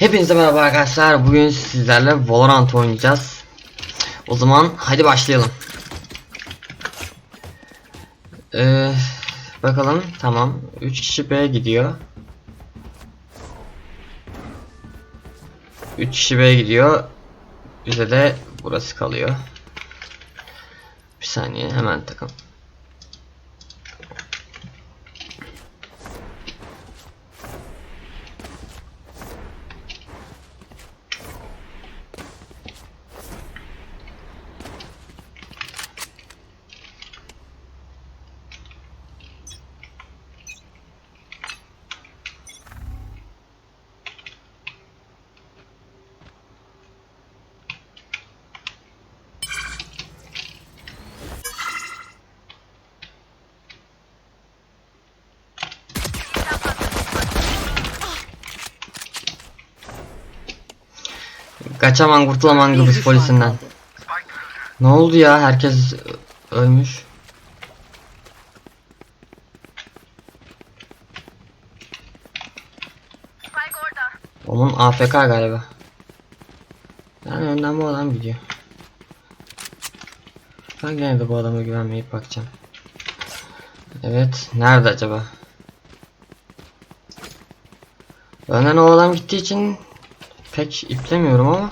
Hepinize merhaba arkadaşlar. Bugün sizlerle Valorant oynayacağız. O zaman hadi başlayalım. Ee, bakalım tamam. 3 kişi B gidiyor. 3 kişi B gidiyor. Bize de burası kalıyor. Bir saniye hemen takım. Kaçaman kurtulaman Kıbrıs polisinden. Ne oldu ya? Herkes ölmüş. Onun AFK galiba. Yani önden bu adam gidiyor. Ben gene de bu adama güvenmeyip bakacağım. Evet, nerede acaba? Önden o adam gittiği için pek iplemiyorum ama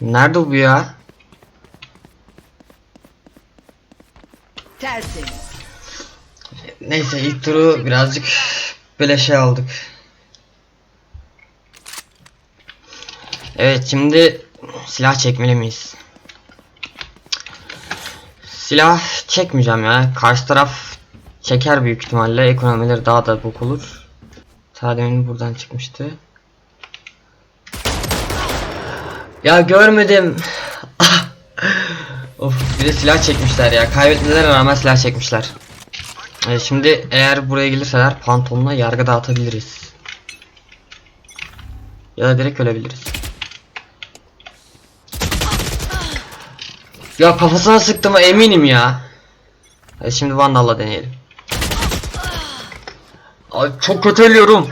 Nerede bu ya? Tertemiz. Neyse ilk turu birazcık böyle şey aldık. Evet şimdi silah çekmeli miyiz? Silah çekmeyeceğim ya. Karşı taraf çeker büyük ihtimalle. Ekonomileri daha da bok olur. Ta demin buradan çıkmıştı. Ya görmedim. of bir de silah çekmişler ya. Kaybetmelerine rağmen silah çekmişler. Ee, şimdi eğer buraya gelirseler pantolonla yargı dağıtabiliriz. Ya da direkt ölebiliriz. Ya kafasına sıktım eminim ya. Hadi şimdi Vandal'la deneyelim. Ay çok kötü ölüyorum.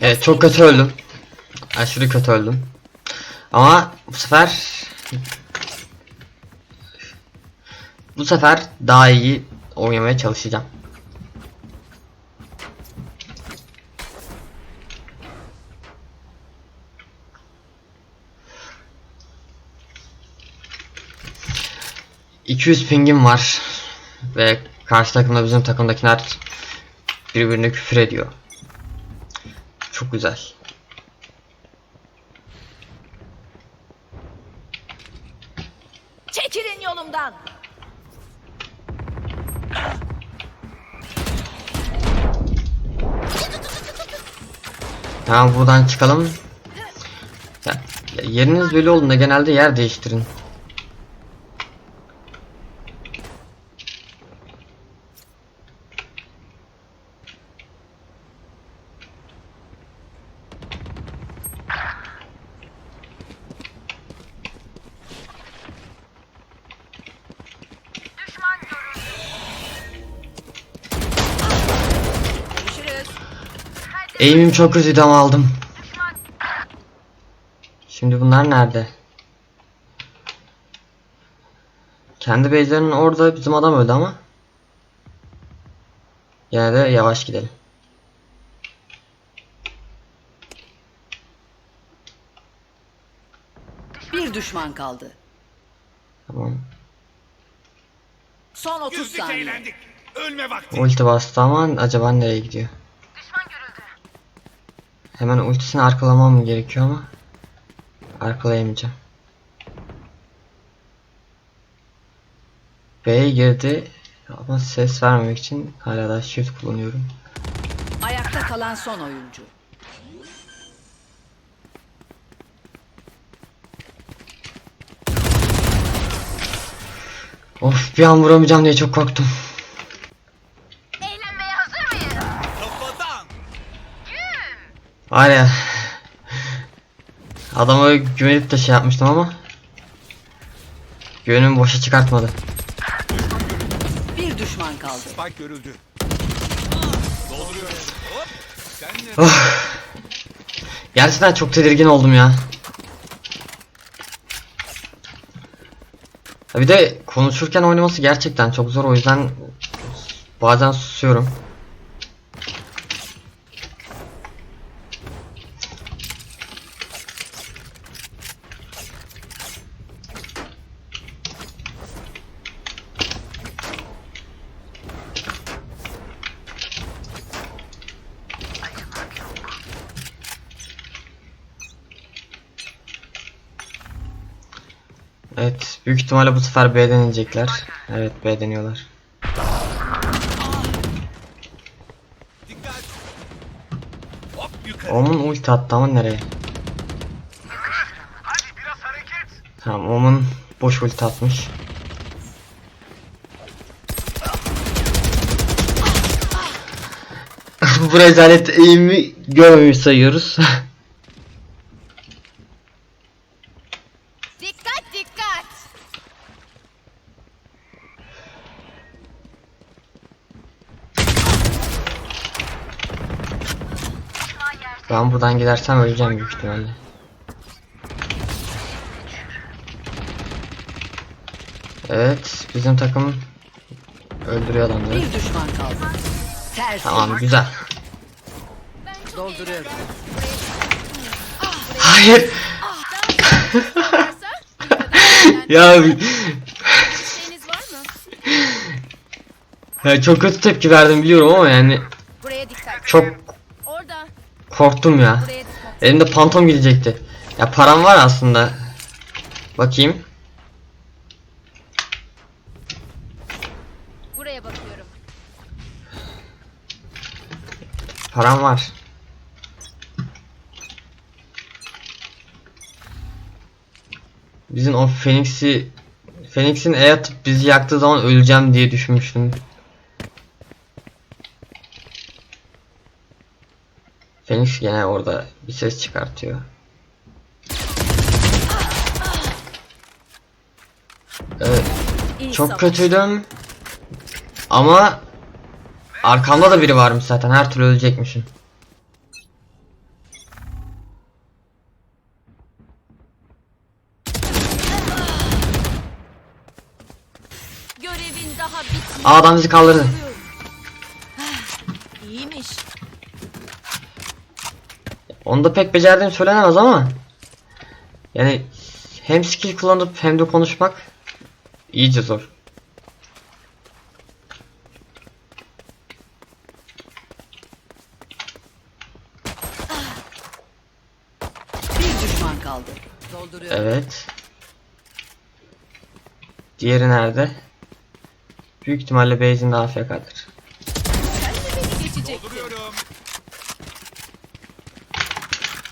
Evet çok kötü öldüm. Aşırı kötü öldüm. Ama bu sefer bu sefer daha iyi oynamaya çalışacağım. ...200 pingim var... ...ve karşı takımda bizim takımdakiler... ...birbirine küfür ediyor. Çok güzel. Çekilin yolumdan. Tamam buradan çıkalım. Ya, yeriniz belli olduğunda genelde yer değiştirin. Eğimim çok kötüydü ama aldım. Şimdi bunlar nerede? Kendi base'lerinin orada bizim adam öldü ama. Yine de yavaş gidelim. Bir düşman kaldı. Tamam. Son 30 Güldük saniye. eğlendik. Ölme vakti. Ulti bastı ama acaba nereye gidiyor? Hemen ultisini arkalamam mı gerekiyor ama arkalayamayacağım. B'ye girdi ama ses vermemek için hala da shift kullanıyorum. Ayakta kalan son oyuncu. Of bir an vuramayacağım diye çok korktum. Ya Adama güvenip de şey yapmıştım ama güvenimi boşa çıkartmadı. Bir düşman kaldı. Spike görüldü. Dolduruyorum. Hop. Sen ne? Gerçekten çok tedirgin oldum ya. Bir de konuşurken oynaması gerçekten çok zor o yüzden bazen susuyorum. Evet, büyük ihtimalle bu sefer B'den inecekler. Evet, B deniyorlar. Omun ulti attı ama nereye? Tamam, Omun boş ulti atmış. bu rezalet eğimi görmemiş sayıyoruz. Dikkat dikkat. Ben buradan gidersem öleceğim büyük ihtimalle. Evet, bizim takım öldürüyor adamları. Bir düşman kaldı. Tersi. Tamam, güzel. Dolduruyorum. Hayır. Ya şeyiniz var mı? Ya çok kötü tepki verdim biliyorum ama yani Buraya dikkat. çok. Korktum ya. Elimde pantom gidecekti. Ya param var aslında. Bakayım. Buraya bakıyorum. Param var. Bizim o Phoenix'i Phoenix'in E atıp bizi yaktığı zaman öleceğim diye düşünmüştüm. Phoenix gene orada bir ses çıkartıyor. Evet, çok kötüydüm. Ama arkamda da biri varmış zaten. Her türlü ölecekmişim. Görevin daha bitmedi. Aa adam bizi kaldırdı. Onu da pek becerdiğim söylenemez ama yani hem skill kullanıp hem de konuşmak iyice zor. Bir düşman kaldı. Evet. Diğeri nerede? Büyük ihtimalle base'inde AFK'dır. Beni geçecek. Dolduruyorum.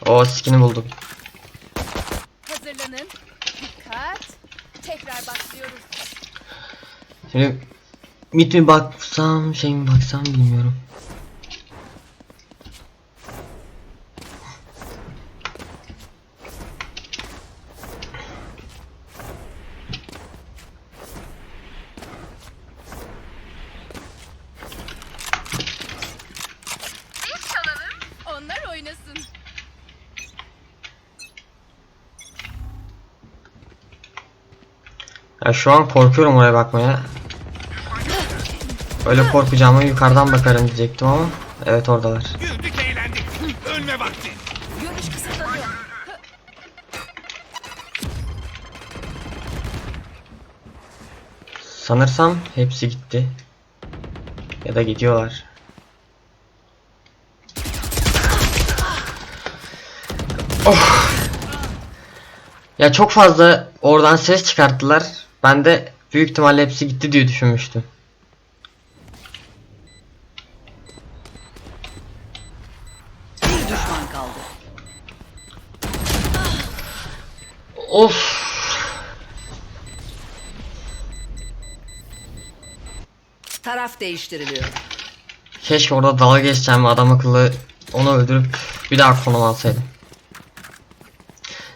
O skin'i buldum. Hazırlanın. Dikkat. Tekrar başlıyoruz. Şimdi mid mi baksam şey mi baksam bilmiyorum. Ya şu an korkuyorum oraya bakmaya. Öyle korkacağıma yukarıdan bakarım diyecektim ama evet oradalar. Güldük eğlendik. Ölme vakti. Görüş kısıtlanıyor. Sanırsam hepsi gitti. Ya da gidiyorlar. Oh. Ya çok fazla oradan ses çıkarttılar. Ben de büyük ihtimalle hepsi gitti diye düşünmüştüm. Bir düşman kaldı. Of. Taraf değiştiriliyor. Keşke orada dalga geçeceğim adam akıllı onu öldürüp bir daha konum alsaydım.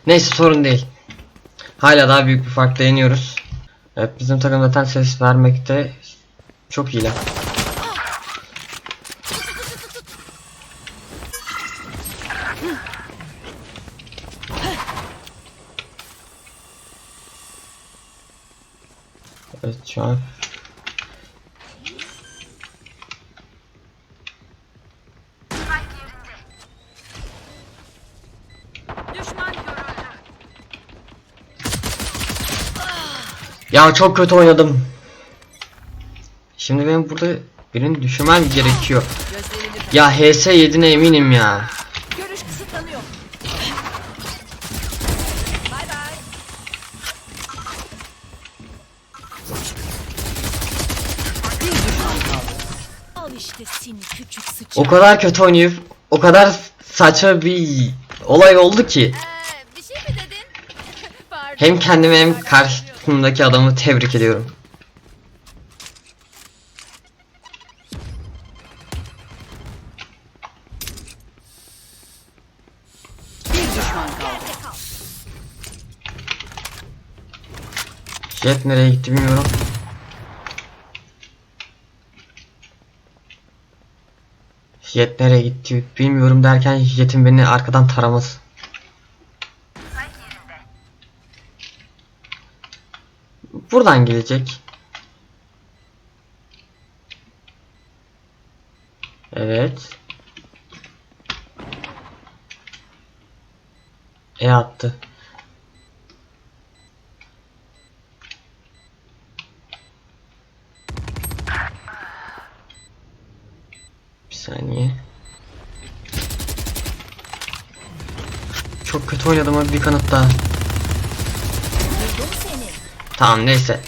Neyse sorun değil. Hala daha büyük bir farkla yeniyoruz. Evet bizim takım zaten ses vermekte çok iyiler. Evet şu an Ya çok kötü oynadım. Şimdi benim burada birini düşürmem gerekiyor. Ya HS yediğine eminim ya. O kadar kötü oynayıp o kadar saçma bir olay oldu ki. Ee, şey dedin? Pardon. Hem kendimi karşımdaki adamı tebrik ediyorum. Jet nereye gitti bilmiyorum. Jet nereye gitti bilmiyorum derken Jet'in beni arkadan taraması. Buradan gelecek. Evet. E attı. Bir saniye. Çok kötü oynadım abi bir kanıt daha. Tamam neyse.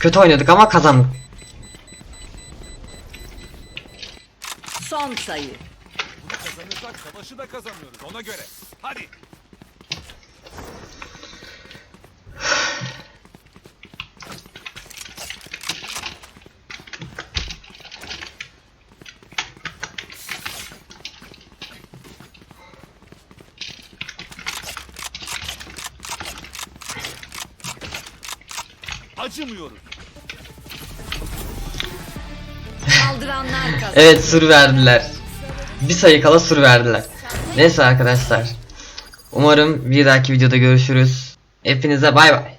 Kötü oynadık ama kazandık. Son sayı. Kazanırsak savaşı da kazanıyoruz ona göre. Hadi. Acımıyoruz. Saldıranlar kazandı. Evet sur verdiler. Bir sayı kala sur verdiler. Neyse arkadaşlar. Umarım bir dahaki videoda görüşürüz. Hepinize bay bay.